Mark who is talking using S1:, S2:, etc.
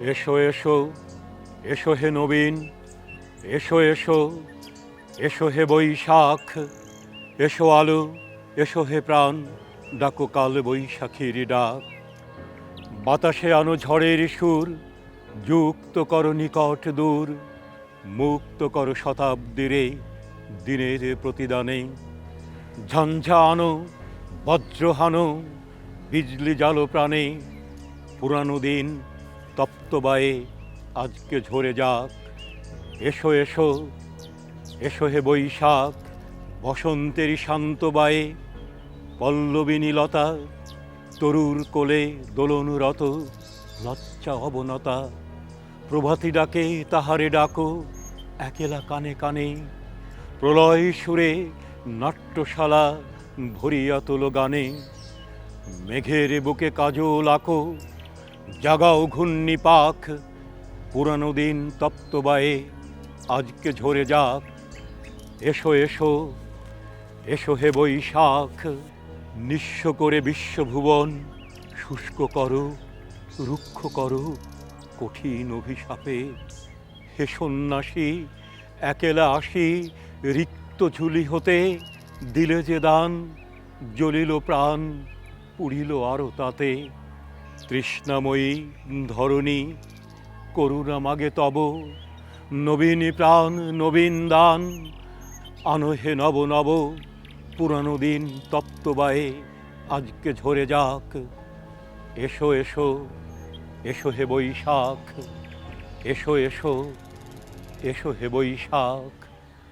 S1: এসো এসো এসো হে নবীন, এসো এসো এসো হে বৈশাখ, এসো আলো, এসো হে প্রাণ, ডাকো কাল বৈশাখীর ডাক। বাতাসে আনো ঝড়ের সুর, যুক্ত করো নিকট দূর, মুক্ত করো শতাব্দীরে দিনের প্রতিদানে। ঝঞ্ঝা আনো, বজ্র হানো, বিজলি জালো প্রাণে, পুরানো দিন তপ্তবায়ে আজকে ঝরে যাক। এসো এসো এসো হে বৈশাখ বসন্তের শান্ত বায়ে। পল্লবিনী লতা তরুর কোলে দোলনুরত, লজ্জা অবনতা। প্রভাতী ডাকে তাহারে ডাকো, একেলা কানে কানে। প্রলয় সুরে নাট্যশালা ভরিয়া তোলো গানে। মেঘের বুকে কাজল আঁকো জাগাও ঘূর্ণি পাখ, পুরানো দিন তপ্তবায়ে আজকে ঝরে যাক। এসো এসো এসো হে বৈশাখ, নিঃস্ব করে বিশ্বভুবন, শুষ্ক করো, রুক্ষ করো, কঠিন অভিশাপে। হে সন্ন্যাসী, একেলা আসি রিক্ত ঝুলি হতে, দিলে যে দান, জ্বলিল প্রাণ, পুড়িল আরও তাতে। তৃষ্ণাময়ী ধরণী, করুণা মাগে তব, নবীন প্রাণ, নবীন দান, আনহে নব নব, পুরানো দিন তপ্তবায়ে আজকে ঝরে যাক। এসো এসো এসো হে বৈশাখ, এসো এসো এসো হে বৈশাখ।